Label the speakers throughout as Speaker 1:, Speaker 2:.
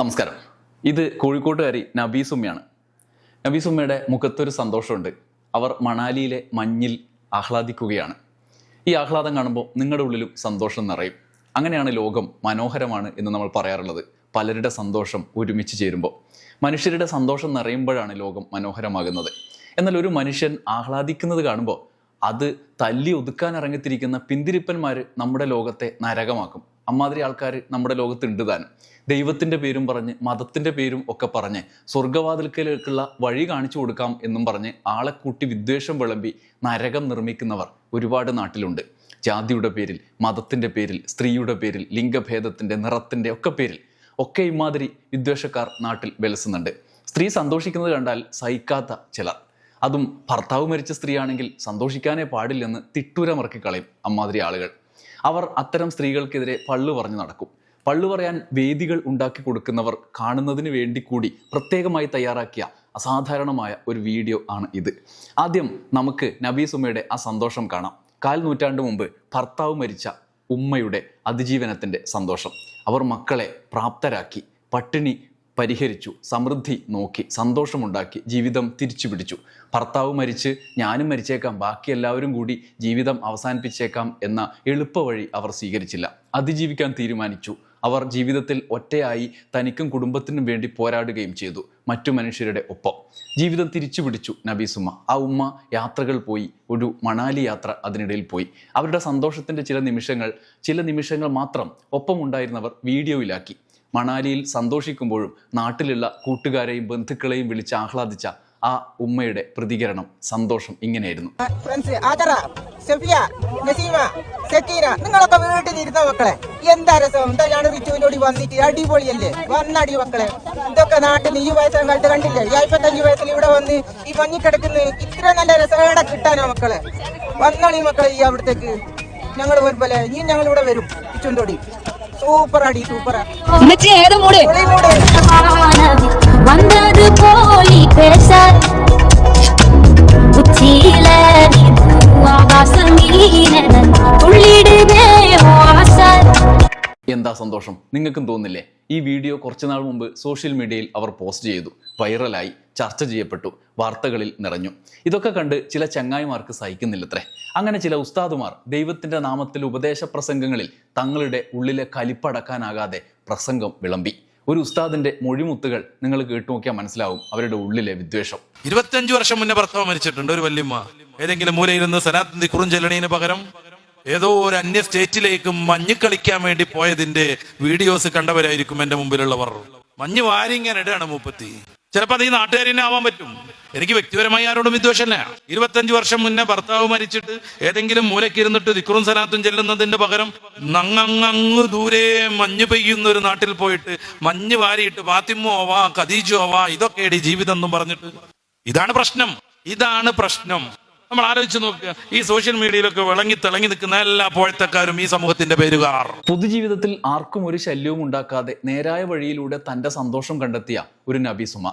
Speaker 1: നമസ്കാരം. ഇത് കോഴിക്കോട്ടുകാരി നബീസുമ്മയാണ്. നബീസുമ്മയുടെ മുഖത്തൊരു സന്തോഷമുണ്ട്. അവർ മണാലിയിലെ മഞ്ഞിൽ ആഹ്ലാദിക്കുകയാണ്. ഈ ആഹ്ലാദം കാണുമ്പോൾ നിങ്ങളുടെ ഉള്ളിലും സന്തോഷം നിറയും. അങ്ങനെയാണ് ലോകം മനോഹരമാണ് എന്ന് നമ്മൾ പറയാറുള്ളത്. പലരുടെ സന്തോഷം ഒരുമിച്ച് ചേരുമ്പോൾ. മനുഷ്യരുടെ സന്തോഷം നിറയുമ്പോഴാണ് ലോകം മനോഹരമാകുന്നത്. എന്നാൽ ഒരു മനുഷ്യൻ ആഹ്ലാദിക്കുന്നത് കാണുമ്പോൾ അത് തല്ലി ഒതുക്കാൻ ഇറങ്ങിത്തിരിക്കുന്ന പിന്തിരിപ്പന്മാർ നമ്മുടെ ലോകത്തെ നരകമാക്കും. അമ്മാതിരി ആൾക്കാർ നമ്മുടെ ലോകത്തുണ്ട് താനും. ദൈവത്തിന്റെ പേരും പറഞ്ഞ് മതത്തിന്റെ പേരും ഒക്കെ പറഞ്ഞ് സ്വർഗവാതിൽക്കലേക്കുള്ള വഴി കാണിച്ചു കൊടുക്കാം എന്നും പറഞ്ഞ് ആളെ കൂട്ടി വിദ്വേഷം വിളമ്പി നരകം നിർമ്മിക്കുന്നവർ ഒരുപാട് നാട്ടിലുണ്ട്. ജാതിയുടെ പേരിൽ മതത്തിന്റെ പേരിൽ സ്ത്രീയുടെ പേരിൽ ലിംഗഭേദത്തിന്റെ നിറത്തിന്റെ ഒക്കെ പേരിൽ ഒക്കെ ഇമാതിരി വിദ്വേഷക്കാർ നാട്ടിൽ വിലസുന്നുണ്ട്. സ്ത്രീ സന്തോഷിക്കുന്നത് കണ്ടാൽ സഹിക്കാത്ത ചിലർ. അതും ഭർത്താവ് മരിച്ച സ്ത്രീയാണെങ്കിൽ സന്തോഷിക്കാനേ പാടില്ലെന്ന് തിട്ടൂരമറക്കി കളയും അമ്മാതിരി ആളുകൾ. അവർ അത്തരം സ്ത്രീകൾക്കെതിരെ പള്ളു പറഞ്ഞു നടക്കും. പള്ളു പറയാൻ വേദികൾ ഉണ്ടാക്കി കൊടുക്കുന്നവർ കാണുന്നതിന് വേണ്ടി കൂടി പ്രത്യേകമായി തയ്യാറാക്കിയ അസാധാരണമായ ഒരു വീഡിയോ ആണ് ഇത്. ആദ്യം നമുക്ക് നബീസുമ്മയുടെ ആ സന്തോഷം കാണാം. കാൽ നൂറ്റാണ്ട് മുമ്പ് ഭർത്താവ് മരിച്ച ഉമ്മയുടെ അതിജീവനത്തിന്റെ സന്തോഷം. അവർ മക്കളെ പ്രാപ്തരാക്കി. പട്ടിണി പരിഹരിച്ചു സമൃദ്ധി നോക്കി സന്തോഷമുണ്ടാക്കി ജീവിതം തിരിച്ചു പിടിച്ചു. ഭർത്താവ് മരിച്ച് ഞാനും മരിച്ചേക്കാം ബാക്കി എല്ലാവരും കൂടി ജീവിതം അവസാനിപ്പിച്ചേക്കാം എന്ന എളുപ്പവഴി അവർ സ്വീകരിച്ചില്ല. അതിജീവിക്കാൻ തീരുമാനിച്ചു. അവർ ജീവിതത്തിൽ ഒറ്റയായി തനിക്കും കുടുംബത്തിനും വേണ്ടി പോരാടുകയും ചെയ്തു മറ്റു മനുഷ്യരുടെ ഒപ്പം. ജീവിതം തിരിച്ചു പിടിച്ചു നബീസുമ്മ ആ ഉമ്മ യാത്രകൾ പോയി ഒരു മണാലി യാത്ര അതിനിടയിൽ പോയി. അവരുടെ സന്തോഷത്തിന്റെ ചില നിമിഷങ്ങൾ ചില നിമിഷങ്ങൾ മാത്രം ഒപ്പമുണ്ടായിരുന്നവർ വീഡിയോയിലാക്കി. മണാലിയിൽ സന്തോഷിക്കുമ്പോഴും നാട്ടിലുള്ള കൂട്ടുകാരെയും ബന്ധുക്കളെയും വിളിച്ച് ആഹ്ലാദിച്ച ആ ഉമ്മയുടെ പ്രതികരണം സന്തോഷം ഇങ്ങനെയായിരുന്നു.
Speaker 2: ഫ്രണ്ട്സ് ആദറ സെഫിയ നസീമ സക്കീന നിങ്ങളൊക്കെ വീട്ടിലിരുന്ന മക്കളെ എന്താ രസം? എന്താണ് റിച്ചുവിനോട് വന്നിട്ട് അടിപൊളിയല്ലേ? വന്നടി മക്കളെ. ഇതൊക്കെ നാട്ടിൽ ഈ വയസ്സാം കാലത്ത് കണ്ടില്ലേ? ഈ വയസ്സിൽ ഇവിടെ വന്ന് ഈ മഞ്ഞിക്കിടക്കുന്ന ഇത്ര നല്ല രസം കിട്ടാനോ മക്കളെ? വന്നോളി മക്കളെ ഈ അവിടത്തേക്ക്. ഞങ്ങൾ വരുമ്പോലെ ഇനി ഞങ്ങൾ ഇവിടെ വരും. റിച്ചുവിന്റെ സൂപ്പർ അടി സൂപ്പർ
Speaker 3: ഏത് മൂട്?
Speaker 4: വന്നത് പോലി
Speaker 1: എന്താ സന്തോഷം? നിങ്ങൾക്കും തോന്നില്ലേ ഈ വീഡിയോ കുറച്ചുനാൾ മുമ്പ് സോഷ്യൽ മീഡിയയിൽ അവർ പോസ്റ്റ് ചെയ്തു. വൈറലായി ചർച്ച ചെയ്യപ്പെട്ടു വാർത്തകളിൽ നിറഞ്ഞു. ഇതൊക്കെ കണ്ട് ചില ചങ്ങായിമാർക്ക് സഹിക്കുന്നില്ലത്രേ. അങ്ങനെ ചില ഉസ്താദുമാർ ദൈവത്തിന്റെ നാമത്തിൽ ഉപദേശ പ്രസംഗങ്ങളിൽ തങ്ങളുടെ ഉള്ളിലെ കലിപ്പടക്കാനാകാതെ പ്രസംഗം വിളമ്പി. ഒരു ഉസ്താദിന്റെ മൊഴിമുത്തുകൾ നിങ്ങൾ കേട്ടു നോക്കിയാൽ മനസ്സിലാവും അവരുടെ ഉള്ളിലെ വിദ്വേഷം.
Speaker 5: ഇരുപത്തിയഞ്ചു വർഷം മുന്നേ ഭർത്താവ് മരിച്ചിട്ടുണ്ട് ഒരു വല്യമ്മ. ഏതെങ്കിലും മൂലയിരുന്ന് സനാത്തിന്റെ കുറുഞ്ചെല്ലണീന് പകരം ഏതോ ഒരു അന്യ സ്റ്റേറ്റിലേക്കും മഞ്ഞ് കളിക്കാൻ വേണ്ടി പോയതിന്റെ വീഡിയോസ് കണ്ടവരായിരിക്കും എന്റെ മുമ്പിലുള്ളവർ. മഞ്ഞ് വാരിങ്ങനെ ഇടയാണ് മൂപ്പത്തി. ചിലപ്പോ അത് ഈ നാട്ടുകാർ ആവാൻ പറ്റും. എനിക്ക് വ്യക്തിപരമായി ആരോടും വിദ്വേഷമല്ല ഇരുപത്തഞ്ചു വർഷം മുന്നേ ഭർത്താവ് മരിച്ചിട്ട് ഏതെങ്കിലും മൂലയ്ക്ക് ഇരുന്നിട്ട് ദിക്റും സലാത്തും ചെല്ലുന്നതിന്റെ പകരം നങ്ങങ്ങ് ദൂരെ മഞ്ഞ് പെയ്യുന്ന ഒരു നാട്ടിൽ പോയിട്ട് മഞ്ഞ് വാരിയിട്ട് ഫാത്തിമോവാ ആവാ ഇതൊക്കെ ജീവിതം എന്നും പറഞ്ഞിട്ട്. ഇതാണ് പ്രശ്നം. ഇതാണ് പ്രശ്നം. നമ്മൾ ആലോചിച്ച് നോക്കുക ഈ സോഷ്യൽ മീഡിയയിലൊക്കെ വിളങ്ങി തിളങ്ങി നിൽക്കുന്ന എല്ലാ പോഴത്തക്കാരും ഈ സമൂഹത്തിന്റെ പേരുകാർ.
Speaker 1: പൊതുജീവിതത്തിൽ ആർക്കും ഒരു ശല്യവും ഉണ്ടാക്കാതെ നേരായ വഴിയിലൂടെ തന്റെ സന്തോഷം കണ്ടെത്തിയ ഒരു നബീസുമ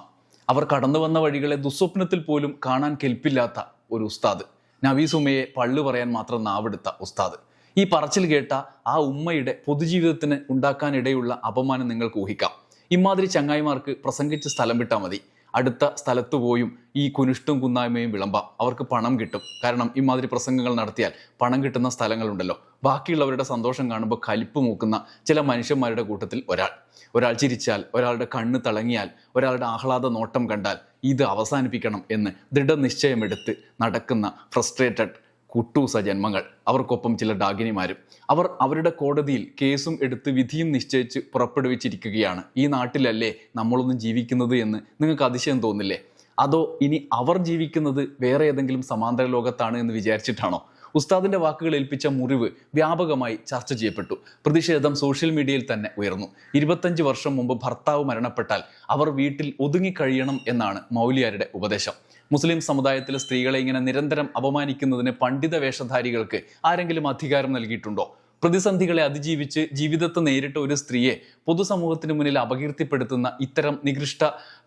Speaker 1: അവർ കടന്നു വന്ന വഴികളെ ദുസ്വപ്നത്തിൽ പോലും കാണാൻ കെൽപ്പില്ലാത്ത ഒരു ഉസ്താദ്. നബീസുമയെ പള്ളു പറയാൻ മാത്രം നാവെടുത്ത ഉസ്താദ്. ഈ പറച്ചിൽ കേട്ട ആ ഉമ്മയുടെ പൊതുജീവിതത്തിന് ഉണ്ടാക്കാനിടയുള്ള അപമാനം നിങ്ങൾക്ക് ഊഹിക്കാം. ഇമാതിരി ചങ്ങായിമാർക്ക് പ്രസംഗിച്ച് സ്ഥലം വിട്ടാൽ മതി. അടുത്ത സ്ഥലത്ത് പോയും ഈ കുനിഷ്ടും കുന്നായ്മയും വിളമ്പാം. അവർക്ക് പണം കിട്ടും. കാരണം ഇമാതിരി പ്രസംഗങ്ങൾ നടത്തിയാൽ പണം കിട്ടുന്ന സ്ഥലങ്ങളുണ്ടല്ലോ. ബാക്കിയുള്ളവരുടെ സന്തോഷം കാണുമ്പോൾ കലിപ്പ് മൂക്കുന്ന ചില മനുഷ്യന്മാരുടെ കൂട്ടത്തിൽ ഒരാൾ. ഒരാൾ ചിരിച്ചാൽ ഒരാളുടെ കണ്ണ് തിളങ്ങിയാൽ ഒരാളുടെ ആഹ്ലാദ നോട്ടം കണ്ടാൽ ഇത് അവസാനിപ്പിക്കണം എന്ന് ദൃഢനിശ്ചയമെടുത്ത് നടക്കുന്ന ഫ്രസ്ട്രേറ്റഡ് കുട്ടൂസ ജന്മങ്ങൾ. അവർക്കൊപ്പം ചില ഡാഗിനിമാരും. അവർ അവരുടെ കോടതിയിൽ കേസും എടുത്ത് വിധിയും നിശ്ചയിച്ച് പുറപ്പെടുവിച്ചിരിക്കുകയാണ്. ഈ നാട്ടിലല്ലേ നമ്മളൊന്നും ജീവിക്കുന്നത് എന്ന് നിങ്ങൾക്ക് അതിശയം തോന്നില്ലേ? അതോ ഇനി അവർ ജീവിക്കുന്നത് വേറെ ഏതെങ്കിലും സമാന്തര ലോകത്താണ് എന്ന് വിചാരിച്ചിട്ടാണോ? ഉസ്താദിന്റെ വാക്കുകൾ ഏൽപ്പിച്ച മുറിവ് വ്യാപകമായി ചർച്ച ചെയ്യപ്പെട്ടു. പ്രതിഷേധം സോഷ്യൽ മീഡിയയിൽ തന്നെ ഉയർന്നു. ഇരുപത്തഞ്ച് വർഷം മുമ്പ് ഭർത്താവ് മരണപ്പെട്ടാൽ അവർ വീട്ടിൽ ഒതുങ്ങിക്കഴിയണം എന്നാണ് മൗലിയാരുടെ ഉപദേശം. മുസ്ലിം സമുദായത്തിലെ സ്ത്രീകളെ ഇങ്ങനെ നിരന്തരം അപമാനിക്കുന്നതിന് പണ്ഡിത വേഷധാരികൾക്ക് ആരെങ്കിലും അധികാരം നൽകിയിട്ടുണ്ടോ? പ്രതിസന്ധികളെ അതിജീവിച്ച് ജീവിതത്തെ നേരിട്ട ഒരു സ്ത്രീയെ പൊതുസമൂഹത്തിന് മുന്നിൽ അപകീർത്തിപ്പെടുത്തുന്ന ഇത്തരം നികൃഷ്ട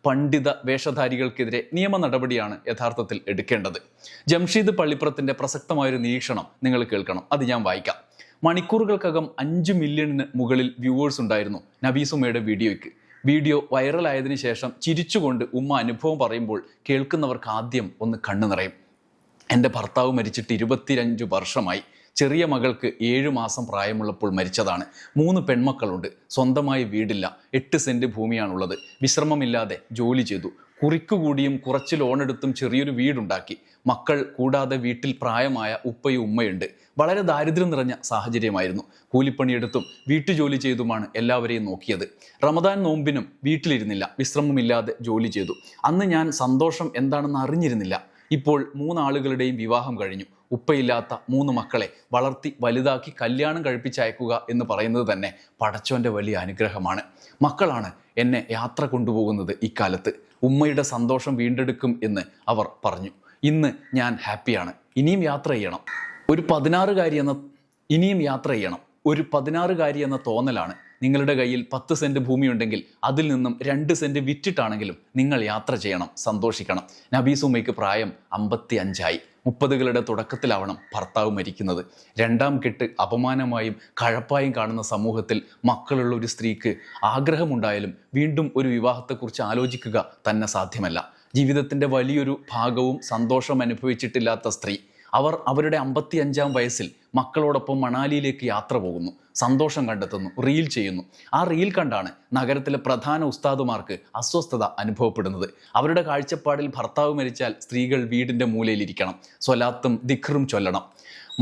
Speaker 1: പണ്ഡിത വേഷധാരികൾക്കെതിരെ നിയമ നടപടിയാണ് യഥാർത്ഥത്തിൽ എടുക്കേണ്ടത്. ജംഷീദ് പള്ളിപ്പുറത്തിന്റെ പ്രസക്തമായൊരു നിരീക്ഷണം നിങ്ങൾ കേൾക്കണം. അത് ഞാൻ വായിക്കാം. മണിക്കൂറുകൾക്കകം അഞ്ച് മില്യണിന് മുകളിൽ വ്യൂവേഴ്സ് ഉണ്ടായിരുന്നു നബീസുമയുടെ വീഡിയോയ്ക്ക്. വീഡിയോ വൈറലായതിനു ശേഷം ചിരിച്ചുകൊണ്ട് ഉമ്മ അനുഭവം പറയുമ്പോൾ കേൾക്കുന്നവർക്ക് ആദ്യം ഒന്ന് കണ്ണു നിറയും. എന്റെ ഭർത്താവ് മരിച്ചിട്ട് ഇരുപത്തിരഞ്ച് വർഷമായി. ചെറിയ മകൾക്ക് ഏഴു മാസം പ്രായമുള്ളപ്പോൾ മരിച്ചതാണ്. മൂന്ന് പെൺമക്കളുണ്ട്. സ്വന്തമായി വീടില്ല. എട്ട് സെന്റ് ഭൂമിയാണുള്ളത്. വിശ്രമമില്ലാതെ ജോലി ചെയ്തു. കുറിക്കുകൂടിയും കുറച്ച് ലോൺ എടുത്തും ചെറിയൊരു വീടുണ്ടാക്കി. മക്കൾ കൂടാതെ വീട്ടിൽ പ്രായമായ ഉപ്പയും ഉമ്മയുണ്ട്. വളരെ ദാരിദ്ര്യം നിറഞ്ഞ സാഹചര്യമായിരുന്നു. കൂലിപ്പണിയെടുത്തും വീട്ടുജോലി ചെയ്തുമാണ് എല്ലാവരെയും നോക്കിയത്. റമദാൻ നോമ്പിനും വീട്ടിലിരുന്നില്ല. വിശ്രമമില്ലാതെ ജോലി ചെയ്തു. അന്ന് ഞാൻ സന്തോഷം എന്താണെന്ന് അറിഞ്ഞിരുന്നില്ല. ഇപ്പോൾ മൂന്നാളുകളുടെയും വിവാഹം കഴിഞ്ഞു. ഉപ്പയില്ലാത്ത മൂന്ന് മക്കളെ വളർത്തി വലുതാക്കി കല്യാണം കഴിപ്പിച്ചയക്കുക എന്ന് പറയുന്നത് തന്നെ പടച്ചോന്റെ വലിയ അനുഗ്രഹമാണ്. മക്കളാണ് എന്നെ യാത്ര കൊണ്ടുപോകുന്നത് ഇക്കാലത്ത്. ഉമ്മയുടെ സന്തോഷം വീണ്ടെടുക്കും എന്ന് അവർ പറഞ്ഞു. ഇന്ന് ഞാൻ ഹാപ്പിയാണ്. ഇനിയും യാത്ര ചെയ്യണം. ഒരു പതിനാറുകാരി എന്ന ഇനിയും യാത്ര ചെയ്യണം. ഒരു പതിനാറുകാരി എന്ന തോന്നലാണ് നിങ്ങളുടെ കയ്യിൽ പത്ത് സെന്റ് ഭൂമിയുണ്ടെങ്കിൽ അതിൽ നിന്നും രണ്ട് സെന്റ് വിറ്റിട്ടാണെങ്കിലും നിങ്ങൾ യാത്ര ചെയ്യണം സന്തോഷിക്കണം. നബീസുമയ്ക്ക് പ്രായം അമ്പത്തി അഞ്ചായി മുപ്പതുകളുടെ തുടക്കത്തിലാവണം ഭർത്താവ് മരിക്കുന്നത്. രണ്ടാം കെട്ട് അപമാനമായും കഴപ്പായും കാണുന്ന സമൂഹത്തിൽ മക്കളുള്ള ഒരു സ്ത്രീക്ക് ആഗ്രഹമുണ്ടായാലും വീണ്ടും ഒരു വിവാഹത്തെക്കുറിച്ച് ആലോചിക്കുക തന്നെ സാധ്യമല്ല. ജീവിതത്തിന്റെ വലിയൊരു ഭാഗവും സന്തോഷം അനുഭവിച്ചിട്ടില്ലാത്ത സ്ത്രീ. അവർ അവരുടെ അമ്പത്തി അഞ്ചാം വയസ്സിൽ മക്കളോടൊപ്പം മണാലിയിലേക്ക് യാത്ര പോകുന്നു. സന്തോഷം കണ്ടെത്തുന്നു റീൽ ചെയ്യുന്നു. ആ റീൽ കണ്ടാണ് നഗരത്തിലെ പ്രധാന ഉസ്താദുമാർക്ക് അസ്വസ്ഥത അനുഭവപ്പെടുന്നത്. അവരുടെ കാഴ്ചപ്പാടിൽ ഭർത്താവ് മരിച്ചാൽ സ്ത്രീകൾ വീടിന്റെ മൂലയിലിരിക്കണം സ്വലാത്തും ദിഖറും ചൊല്ലണം.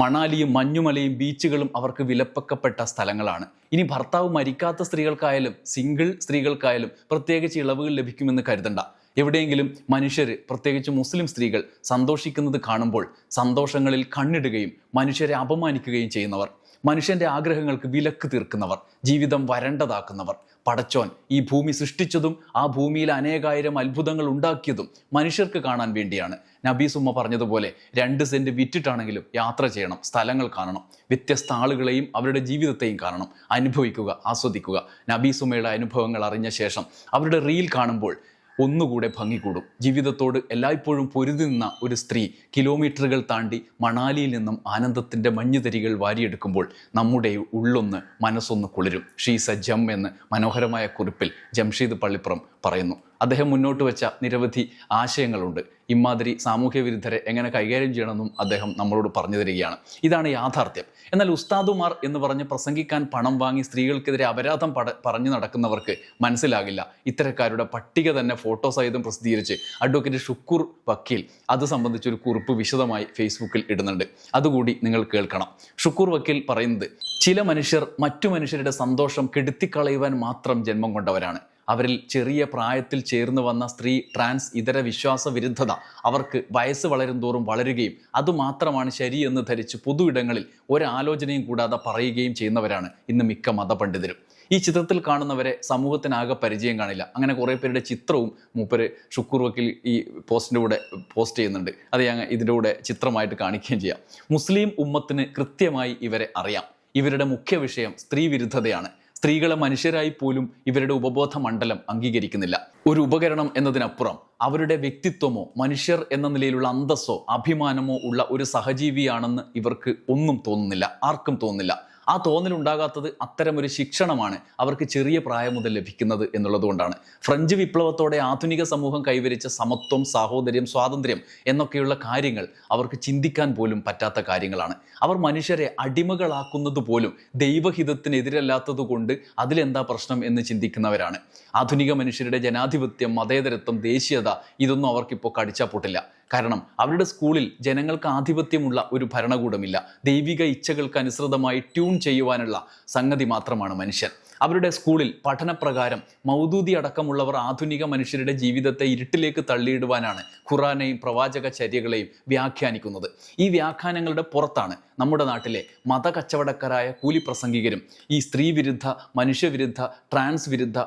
Speaker 1: മണാലിയും മഞ്ഞുമലയും ബീച്ചുകളും അവർക്ക് വിലപ്പക്കപ്പെട്ട സ്ഥലങ്ങളാണ്. ഇനി ഭർത്താവ് മരിക്കാത്ത സ്ത്രീകൾക്കായാലും സിംഗിൾ സ്ത്രീകൾക്കായാലും പ്രത്യേകിച്ച് ഇളവുകൾ ലഭിക്കുമെന്ന് കരുതണ്ട. എവിടെയെങ്കിലും മനുഷ്യർ പ്രത്യേകിച്ച് മുസ്ലിം സ്ത്രീകൾ സന്തോഷിക്കുന്നത് കാണുമ്പോൾ സന്തോഷങ്ങളിൽ കണ്ണിടുകയും മനുഷ്യരെ അപമാനിക്കുകയും ചെയ്യുന്നവർ. മനുഷ്യന്റെ ആഗ്രഹങ്ങൾക്ക് വിലക്ക് തീർക്കുന്നവർ ജീവിതം വരണ്ടതാക്കുന്നവർ. പടച്ചോൻ ഈ ഭൂമി സൃഷ്ടിച്ചതും ആ ഭൂമിയിൽ അനേകായിരം അത്ഭുതങ്ങൾ ഉണ്ടാക്കിയതും മനുഷ്യർക്ക് കാണാൻ വേണ്ടിയാണ്. നബീസുമ്മ പറഞ്ഞതുപോലെ രണ്ട് സെന്റ് വിറ്റിട്ടാണെങ്കിലും യാത്ര ചെയ്യണം സ്ഥലങ്ങൾ കാണണം വ്യത്യസ്ത ആളുകളെയും അവരുടെ ജീവിതത്തെയും കാണണം അനുഭവിക്കുക ആസ്വദിക്കുക. നബീസുമ്മയുടെ അനുഭവങ്ങൾ അറിഞ്ഞ ശേഷം അവരുടെ റീൽ കാണുമ്പോൾ ഒന്നുകൂടെ ഭംഗി കൂടും ജീവിതത്തോട് എല്ലായ്പ്പോഴും പൊരുതി നിന്ന ഒരു സ്ത്രീ കിലോമീറ്ററുകൾ താണ്ടി മണാലിയിൽ നിന്നും ആനന്ദത്തിന്റെ മഞ്ഞുതരികൾ വാരിയെടുക്കുമ്പോൾ നമ്മുടെ ഉള്ളൊന്ന് മനസ്സൊന്ന് കുളിരും. ഷീസ ജം എന്ന് മനോഹരമായ കുറിപ്പിൽ ജംഷീദ് പള്ളിപ്പുറം പറയുന്നു. അദ്ദേഹം മുന്നോട്ട് വെച്ച നിരവധി ആശയങ്ങളുണ്ട്. ഇമാതിരി സാമൂഹ്യ വിരുദ്ധരെ എങ്ങനെ കൈകാര്യം ചെയ്യണമെന്നും അദ്ദേഹം നമ്മളോട് പറഞ്ഞു തരികയാണ്. ഇതാണ് യാഥാർത്ഥ്യം. എന്നാൽ ഉസ്താദുമാർ എന്ന് പറഞ്ഞ് പ്രസംഗിക്കാൻ പണം വാങ്ങി സ്ത്രീകൾക്കെതിരെ അപരാധം പട പറഞ്ഞു നടക്കുന്നവർക്ക് മനസ്സിലാകില്ല. ഇത്തരക്കാരുടെ പട്ടിക തന്നെ ഫോട്ടോ സഹിതം പ്രസിദ്ധീകരിച്ച് അഡ്വക്കേറ്റ് ഷുക്കൂർ വക്കീൽ അത് സംബന്ധിച്ച് ഒരു കുറിപ്പ് വിശദമായി ഫേസ്ബുക്കിൽ ഇടുന്നുണ്ട്. അതുകൂടി നിങ്ങൾ കേൾക്കണം. ഷുക്കൂർ വക്കീൽ പറയുന്നത് ചില മനുഷ്യർ മറ്റു മനുഷ്യരുടെ സന്തോഷം കെടുത്തിക്കളയുവാൻ മാത്രം ജന്മം കൊണ്ടവരാണ്. അവരിൽ ചെറിയ പ്രായത്തിൽ ചേർന്ന് വന്ന സ്ത്രീ ട്രാൻസ് ഇതര വിശ്വാസ വിരുദ്ധത അവർക്ക് വയസ്സ് വളരും തോറും വളരുകയും അതുമാത്രമാണ് ശരിയെന്ന് ധരിച്ച് പൊതു ഇടങ്ങളിൽ ഒരാലോചനയും കൂടാതെ പറയുകയും ചെയ്യുന്നവരാണ് ഇന്ന് മിക്ക മതപണ്ഡിതരും. ഈ ചിത്രത്തിൽ കാണുന്നവരെ സമൂഹത്തിനാകെ പരിചയം കാണില്ല. അങ്ങനെ കുറേ പേരുടെ ചിത്രവും മൂപ്പര് ഷുക്കൂർ വക്കീൽ ഈ പോസ്റ്റിന്റെ കൂടെ പോസ്റ്റ് ചെയ്യുന്നുണ്ട്. അത് ഞാൻ ഇതിന്റെ കൂടെ ചിത്രമായിട്ട് കാണിക്കുകയും ചെയ്യാം. മുസ്ലിം ഉമ്മത്തിന് കൃത്യമായി ഇവരെ അറിയാം. ഇവരുടെ മുഖ്യ വിഷയം സ്ത്രീ വിരുദ്ധതയാണ് സ്ത്രീകളെ മനുഷ്യരായി പോലും ഇവരുടെ ഉപബോധ മണ്ഡലം അംഗീകരിക്കുന്നില്ല. ഒരു ഉപകരണം എന്നതിനപ്പുറം അവരുടെ വ്യക്തിത്വമോ മനുഷ്യർ എന്ന നിലയിലുള്ള അന്തസ്സോ അഭിമാനമോ ഉള്ള ഒരു സഹജീവിയാണെന്ന് ഇവർക്ക് ഒന്നും തോന്നുന്നില്ല ആർക്കും തോന്നുന്നില്ല. ആ തോന്നലുണ്ടാകാത്തത് അത്തരമൊരു ശിക്ഷണമാണ് അവർക്ക് ചെറിയ പ്രായം മുതൽ ലഭിക്കുന്നത് എന്നുള്ളതുകൊണ്ടാണ് ഫ്രഞ്ച് വിപ്ലവത്തോടെ ആധുനിക സമൂഹം കൈവരിച്ച സമത്വം സാഹോദര്യം സ്വാതന്ത്ര്യം എന്നൊക്കെയുള്ള കാര്യങ്ങൾ അവർക്ക് ചിന്തിക്കാൻ പോലും പറ്റാത്ത കാര്യങ്ങളാണ്. അവർ മനുഷ്യരെ അടിമകളാക്കുന്നത് പോലും ദൈവഹിതത്തിനെതിരല്ലാത്തത് കൊണ്ട് അതിലെന്താ പ്രശ്നം എന്ന് ചിന്തിക്കുന്നവരാണ്. ആധുനിക മനുഷ്യരുടെ ജനാധിപത്യം മതേതരത്വം ദേശീയത ഇതൊന്നും അവർക്കിപ്പോൾ കടിച്ചാൽ പൊട്ടില്ല. കാരണം അവരുടെ സ്കൂളിൽ ജനങ്ങൾക്ക് ആധിപത്യമുള്ള ഒരു ഭരണകൂടമില്ല. ദൈവിക ഇച്ഛകൾക്ക് അനുസൃതമായി ട്യൂൺ ചെയ്യുവാനുള്ള സംഗതി മാത്രമാണ് മനുഷ്യൻ. അവരുടെ സ്കൂളിൽ പഠനപ്രകാരം മൗദൂദി അടക്കമുള്ളവർ ആധുനിക മനുഷ്യരുടെ ജീവിതത്തെ ഇരുട്ടിലേക്ക് തള്ളിയിടുവാനാണ് ഖുറാനെയും പ്രവാചക ചര്യകളെയും വ്യാഖ്യാനിക്കുന്നത്. ഈ വ്യാഖ്യാനങ്ങളുടെ പുറത്താണ് നമ്മുടെ നാട്ടിലെ മതകച്ചവടക്കാരായ കൂലിപ്രസംഗികരും ഈ സ്ത്രീവിരുദ്ധ മനുഷ്യവിരുദ്ധ ട്രാൻസ് വിരുദ്ധ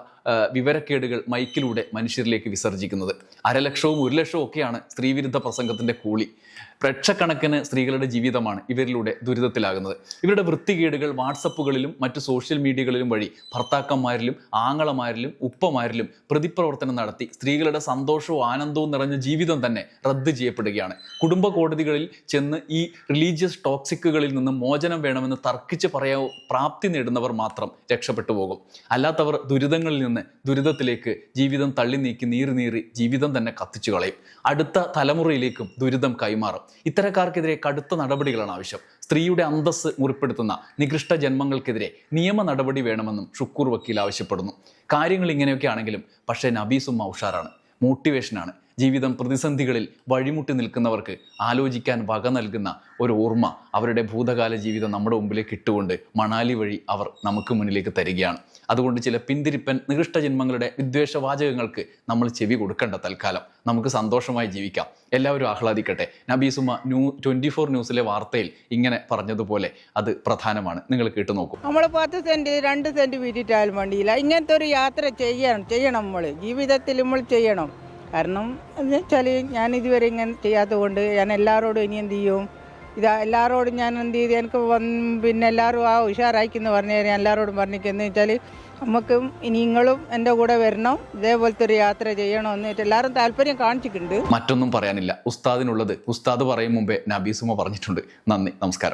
Speaker 1: വിവരക്കേടുകൾ മൈക്കിലൂടെ മനുഷ്യരിലേക്ക് വിസർജിക്കുന്നത്. അരലക്ഷവും ഒരു ലക്ഷവും ഒക്കെയാണ് സ്ത്രീവിരുദ്ധ പ്രസംഗത്തിന്റെ കൂലി ലക്ഷക്കണക്കിന് സ്ത്രീകളുടെ ജീവിതമാണ് ഇവരിലൂടെ ദുരിതത്തിലാകുന്നത്. ഇവരുടെ വൃത്തികേടുകൾ വാട്സപ്പുകളിലും മറ്റ് സോഷ്യൽ മീഡിയകളിലും വഴി ഭർത്താക്കന്മാരിലും ആങ്ങളമാരിലും ഉപ്പമാരിലും പ്രതിപ്രവർത്തനം നടത്തി സ്ത്രീകളുടെ സന്തോഷവും ആനന്ദവും നിറഞ്ഞ ജീവിതം തന്നെ റദ്ദ് ചെയ്യപ്പെടുകയാണ്. കുടുംബ കോടതികളിൽ ചെന്ന് ഈ റിലീജിയസ് ടോക്സിക്കുകളിൽ നിന്ന് മോചനം വേണമെന്ന് തർക്കിച്ച് പറയാ പ്രാപ്തി നേടുന്നവർ മാത്രം രക്ഷപ്പെട്ടു പോകും. അല്ലാത്തവർ ദുരിതങ്ങളിൽ നിന്ന് ദുരിതത്തിലേക്ക് ജീവിതം തള്ളി നീക്കി നീറി നീറി ജീവിതം തന്നെ കത്തിച്ചു കളയും. അടുത്ത തലമുറയിലേക്കും ദുരിതം കൈമാറും. ഇത്തരക്കാർക്കെതിരെ കടുത്ത നടപടികളാണ് ആവശ്യം. സ്ത്രീയുടെ അന്തസ് മുറിപ്പെടുത്തുന്ന നികൃഷ്ട ജന്മങ്ങൾക്കെതിരെ നിയമ നടപടി വേണമെന്നും ഷുക്കൂർ വക്കീൽ ആവശ്യപ്പെടുന്നു. കാര്യങ്ങൾ ഇങ്ങനെയൊക്കെ ആണെങ്കിലും പക്ഷേ നബീസുമ്മ ഉഷാറാണ് മോട്ടിവേഷനാണ് ജീവിതം പ്രതിസന്ധികളിൽ വഴിമുട്ടി നിൽക്കുന്നവർക്ക് ആലോചിക്കാൻ വക നൽകുന്ന ഒരു ഓർമ്മ അവരുടെ ഭൂതകാല ജീവിതം നമ്മുടെ മുമ്പിലേക്ക് ഇട്ടുകൊണ്ട് മണാലി വഴി അവർ നമുക്ക് മുന്നിലേക്ക് തരികയാണ്. അതുകൊണ്ട് ചില പിന്തിരിപ്പൻ നികൃഷ്ട ജന്മങ്ങളുടെ വിദ്വേഷവാചകങ്ങൾക്ക് നമ്മൾ ചെവി കൊടുക്കേണ്ട തൽക്കാലം. നമുക്ക് സന്തോഷമായി ജീവിക്കാം. എല്ലാവരും ആഹ്ലാദിക്കട്ടെ. നബീസുമ ന്യൂ ട്വന്റി ഫോർ ന്യൂസിലെ വാർത്തയിൽ ഇങ്ങനെ പറഞ്ഞതുപോലെ അത് പ്രധാനമാണ്. നിങ്ങൾ കേട്ടു നോക്കൂ.
Speaker 2: നമ്മൾ പത്ത് സെന്റ് രണ്ട് സെന്റ് വീട്ടിട്ടാലും വേണ്ടിയില്ല. ഇങ്ങനത്തെ ഒരു യാത്ര ചെയ്യണം ചെയ്യണം നമ്മൾ ജീവിതത്തിൽ നമ്മൾ ചെയ്യണം. കാരണം എന്ന് വെച്ചാൽ ഞാൻ ഇതുവരെ ഇങ്ങനെ ചെയ്യാത്തത് കൊണ്ട് ഞാൻ എല്ലാവരോടും ഇനി എന്ത് ചെയ്യും? ഇതാ എല്ലാവരോടും ഞാൻ എന്ത് ചെയ്ത് എനിക്ക് വന്ന് പിന്നെ എല്ലാവരും ആ ഉഷാറായിക്കെന്ന് പറഞ്ഞു ഞാൻ എല്ലാവരോടും പറഞ്ഞിരിക്കുന്നത് വെച്ചാൽ നമുക്കും നിങ്ങളും എന്റെ കൂടെ വരണം ഇതേപോലത്തെ ഒരു യാത്ര ചെയ്യണമെന്ന് വെച്ചാൽ എല്ലാവരും താല്പര്യം കാണിച്ചിട്ടുണ്ട്.
Speaker 1: മറ്റൊന്നും പറയാനില്ല. ഉസ്താദിനുള്ളത് ഉസ്താദ് പറയും മുമ്പേ നബീസുമ പറഞ്ഞിട്ടുണ്ട്. നന്ദി. നമസ്കാരം.